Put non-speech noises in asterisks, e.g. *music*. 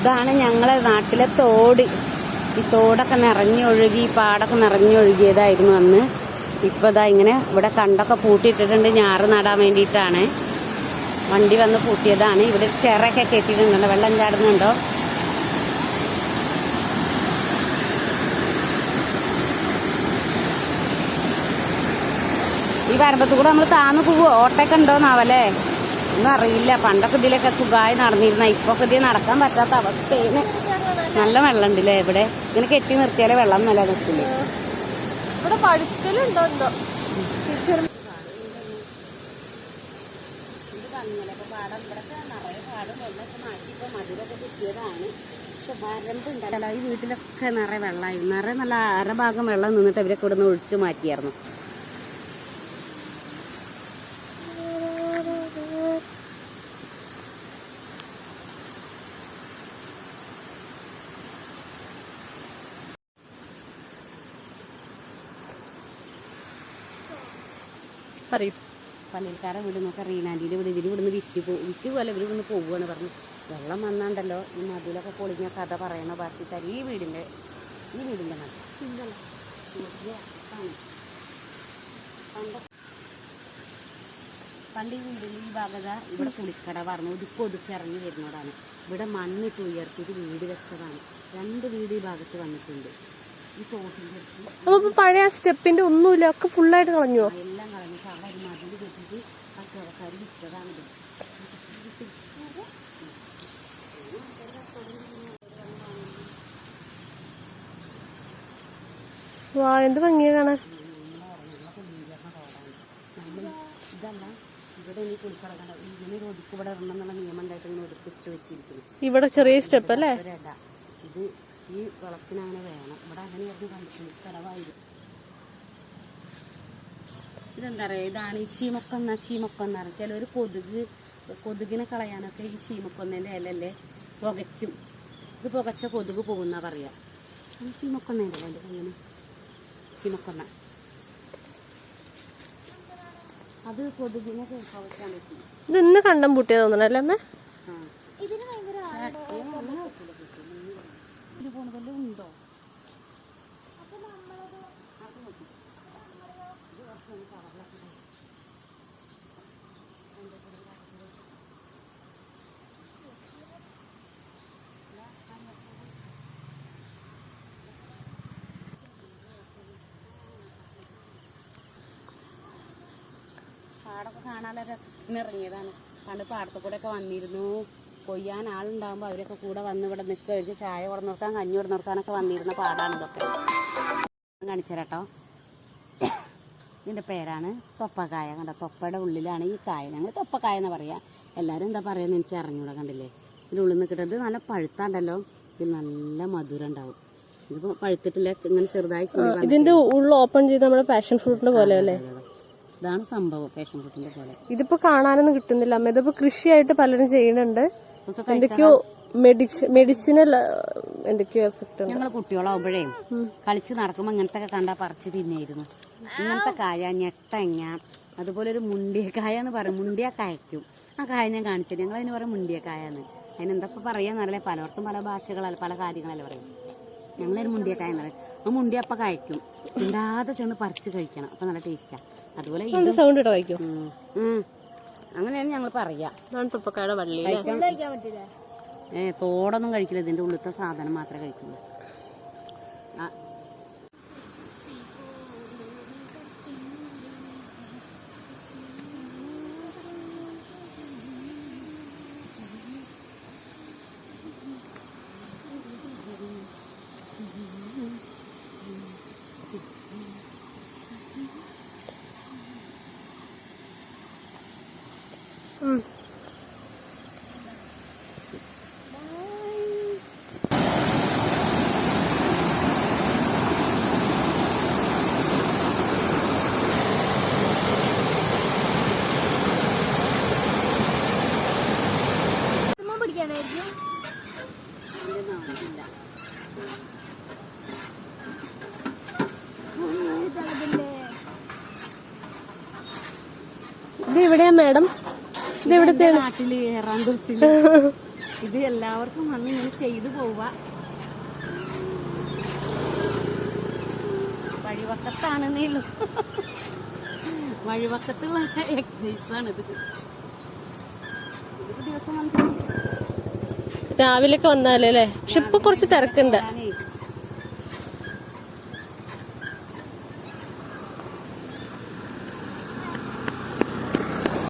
ഇതാണ് ഞങ്ങളെ നാട്ടിലെ തോട്. ഈ തോടൊക്കെ നിറഞ്ഞൊഴുകി പാടൊക്കെ നിറഞ്ഞൊഴുകിയതായിരുന്നു അന്ന്. ഇപ്പൊ ഇതാ ഇങ്ങനെ ഇവിടെ കണ്ടൊക്കെ പൂട്ടിയിട്ടിട്ടുണ്ട് ഞാറ് നടാൻ വേണ്ടിയിട്ടാണ്. വണ്ടി വന്ന് പൂട്ടിയതാണ്. ഇവിടെ ചിറയൊക്കെ കെട്ടിയിട്ടുണ്ടല്ലോ വെള്ളം ചാടുന്നുണ്ടോ? ഈ വരമ്പത്ത് കൂടെ നമ്മൾ താന്നു പോവോ? ഓട്ടൊക്കെ ഉണ്ടോന്നാവല്ലേ? ഒന്നും അറിയില്ല. പണ്ടൊക്കെ ഇതിലൊക്കെ സുഖമായി നടന്നിരുന്ന ഇപ്പൊ ഇതിൽ നടക്കാൻ പറ്റാത്ത അവസ്ഥയാണ്. നല്ല വെള്ളം ഉണ്ടല്ലേ ഇവിടെ? ഇങ്ങനെ കെട്ടി നിർത്തിയാലേ വെള്ളം നല്ല നിൽക്കില്ലേ? ഇവിടെ പഴുക്കലുണ്ടോ എന്തോ? ഇത് ഭംഗിയല്ലേ പാടം ഇവിടൊക്കെ നിറയെ പാടും. വെള്ളമൊക്കെ മാറ്റി ഇപ്പൊ മധുരമൊക്കെ കിട്ടിയതാണ്. പക്ഷെ വരമ്പ് ഉണ്ടല്ലോ ഈ വീട്ടിലൊക്കെ നിറയെ വെള്ളമായിരുന്നു നിറയെ നല്ല അരഭാഗം വെള്ളം നിന്നിട്ട് ഇവരൊക്കെ ഇവിടെ നിന്ന് ഒഴിച്ചു മാറ്റിയായിരുന്നു. പറയും. പള്ളിക്കാരെ വീട് നോക്കാം റീനാന്റീന്റെ വീട് ഇവർ ഇവിടുന്ന് വിറ്റ് പോകും വിറ്റ് പോലെ ഇവർ ഇവിടുന്ന് പോവുകയാണ് പറഞ്ഞു. വെള്ളം വന്നാണ്ടല്ലോ ഈ മതിലൊക്കെ പൊളിഞ്ഞ കഥ പറയണ ബാക്കി ഈ വീടിന്റെ ഈ വീടിന്റെ മതി പണ്ട് പണ്ട് ഈ വീടിന്റെ ഈ ഭാഗത ഇവിടെ പുളിക്കട പറഞ്ഞു ഒതുക്കി ഒതുക്കി ഇറങ്ങി വരുന്നതാണ്. ഇവിടെ മണ്ണിട്ട് ഉയർത്തിയിട്ട് വീട് വെച്ചതാണ്. രണ്ട് വീട് ഈ ഭാഗത്ത് വന്നിട്ടുണ്ട്. അപ്പൊ ഇപ്പൊ പഴയ ആ സ്റ്റെപ്പിന്റെ ഒന്നുമില്ല. ഒക്കെ ഫുള്ളായിട്ട് കളഞ്ഞോ? എല്ലാം കളഞ്ഞിട്ട് അവിടെ ഒരു മതിൽ കെട്ടിട്ട് കച്ചവടക്കാർ വിറ്റതാണിത് വാ എന്ത് ഭംഗിയാ കാണാൻ ഇവിടെ ചെറിയ സ്റ്റെപ്പ് അല്ലേ ഇത് ഈ വിളക്കിന് അങ്ങനെ വേണം. ഇവിടെ അങ്ങനെയായിരുന്നു കണ്ടിട്ടുണ്ട് കടവായത് ഇതെന്താ പറയുക ഇതാണ് ഈ ചീമക്കൊന്ന ചീമക്കൊന്ന ചില ചിലർ കൊതുക് കൊതുകിനെ കളയാനൊക്കെ ഈ ചീമക്കൊന്നേന്റെ ഇലല്ലേ പുകയ്ക്കും. ഇത് പുകച്ച കൊതുക് പോകുന്ന പറയാ. ചീമക്കൊന്നേന്റെ ഇല അങ്ങനെ ചീമക്കൊന്ന. അത് കൊതുകിനെ പറ്റും. ഇത് കണ്ടം പൂട്ടിയ തോന്നണല്ലേ അമ്മ ആ ഇത് പോണ വല്ലതും ഉണ്ടോ പാടൊക്കെ കാണാനുള്ള രസത്തിന് ഇറങ്ങിയതാണ്. പണ്ട് പാടത്തെ കൂടെ ഒക്കെ വന്നിരുന്നു. കൊയ്യാൻ ആളുണ്ടാകുമ്പോൾ അവരൊക്കെ കൂടെ വന്ന് ഇവിടെ നിൽക്കുക അവർക്ക് ചായ കൊടുന്നിർക്കാൻ കഞ്ഞി കൊടുന്നിർക്കാനൊക്കെ വന്നിരുന്ന പാടാണ് ഇതൊക്കെ. കാണിച്ചു തരാട്ടോ ഇതിന്റെ പേരാണ് തൊപ്പക്കായ. കണ്ട? തൊപ്പയുടെ ഉള്ളിലാണ് ഈ കായ. ഞങ്ങൾ തൊപ്പക്കായ എന്ന് പറയാം. എല്ലാവരും എന്താ പറയുന്നത് എനിക്ക് അറിഞ്ഞൂടാ കണ്ടില്ലേ? ഇതിന്റെ ഉള്ളിൽ നിൽക്കുന്നത് കിട്ടുന്നത് നല്ല പഴുത്താണ്ടല്ലോ. ഇതിൽ നല്ല മധുരം ഉണ്ടാവും. ഇതിപ്പോൾ പഴുത്തിട്ടില്ല ഇങ്ങനെ ചെറുതായി ഇതിന്റെ ഇതിന്റെ ഉള്ളിൽ ഓപ്പൺ ചെയ്ത് നമ്മുടെ പാഷൻ ഫ്രൂട്ടിന്റെ പോലെ അല്ലേ? ഇതാണ് സംഭവം പാഷൻ ഫ്രൂട്ടിന്റെ പോലെ. ഇതിപ്പോൾ കാണാനൊന്നും കിട്ടുന്നില്ല അമ്മ. ഇതിപ്പോൾ കൃഷിയായിട്ട് പലരും ചെയ്യുന്നുണ്ട്. എന്തൊക്കെയോ മെഡിസിനൽ എന്തൊക്കെയോ എഫക്റ്റ് ഉണ്ട്. ഞങ്ങൾ കുട്ടികളാവുമ്പോഴേ കളിച്ച് നടക്കുമ്പോൾ ഇങ്ങനത്തെ കണ്ട കണ്ടാ പറിച്ച് തിന്നായിരുന്നു. ഇങ്ങനത്തെ കായ ഞെട്ടങ്ങ അതുപോലെ ഒരു മുണ്ടിയക്കായ എന്ന് പറയും. മുണ്ടിയ കായക്കും. ആ കായ ഞാൻ കാണിച്ചത് ഞങ്ങൾ അതിന് പറയും മുണ്ടിയക്കായ എന്ന് അതിന് എന്തൊക്കെ പറയാന്നറിയില്ല. പലയിടത്തും പല ഭാഷകളല്ല പല കാര്യങ്ങളല്ല പറയും. ഞങ്ങളൊരു മുണ്ടിയക്കായ എന്ന് പറയും. ആ മുണ്ടിയ അപ്പം കായ്ക്കും. ഇണ്ടാതെ ചെന്ന് പറിച്ച് കഴിക്കണം. അപ്പം നല്ല ടേസ്റ്റാ അതുപോലെ ഇത്. സൗണ്ട് കഴിക്കോ. അങ്ങനെയാണ് ഞങ്ങൾ പറയാ. വള്ളി കഴിക്കാൻ വള്ളി ഏ തോടൊന്നും കഴിക്കില്ല. ഇതിന്റെ ഉള്ളിലത്തെ സാധനം മാത്രമേ കഴിക്കുള്ളൂ. ആ, ഇതിന്റെ ഇത് എവിടെയാ മാഡം? ഇത് എവിടുത്തെ നാട്ടിൽ ഏറാണ്ടുരുത്തിൽ *laughs* ഇത് എല്ലാവർക്കും വന്ന് ഇങ്ങനെ ചെയ്തു പോവുക വഴിവക്കത്താണെന്നേ ഉള്ളൂ. *laughs* വഴിവക്കത്തുള്ള എക്സസൈസ് ആണ് ഇത് ഇതിപ്പോ ദിവസം വന്നിട്ട് രാവിലെ ഒക്കെ വന്നാലേ പക്ഷെ ഇപ്പൊ കുറച്ച് തിരക്കുണ്ട്.